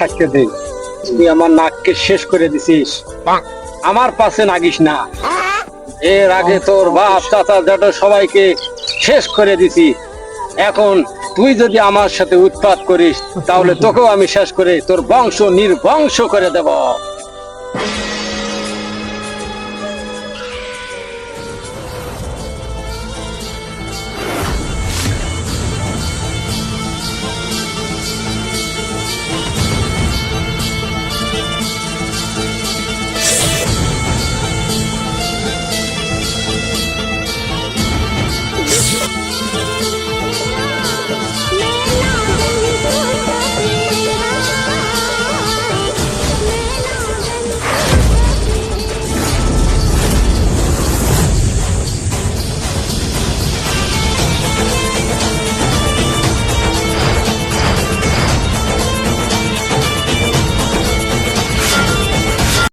থাকতে দে। তুই আমার নাককে শেষ করে দিছিস। আমার পাশে নাগিস না। এর আগে তোর বাপ, চাচা জ্যাঠা সবাইকে শেষ করে দিছি। এখন তুই যদি আমার সাথে উৎপাত করিস, তাহলে তোকেও আমি শেষ করে তোর বংশ নির্বংশ করে দেব।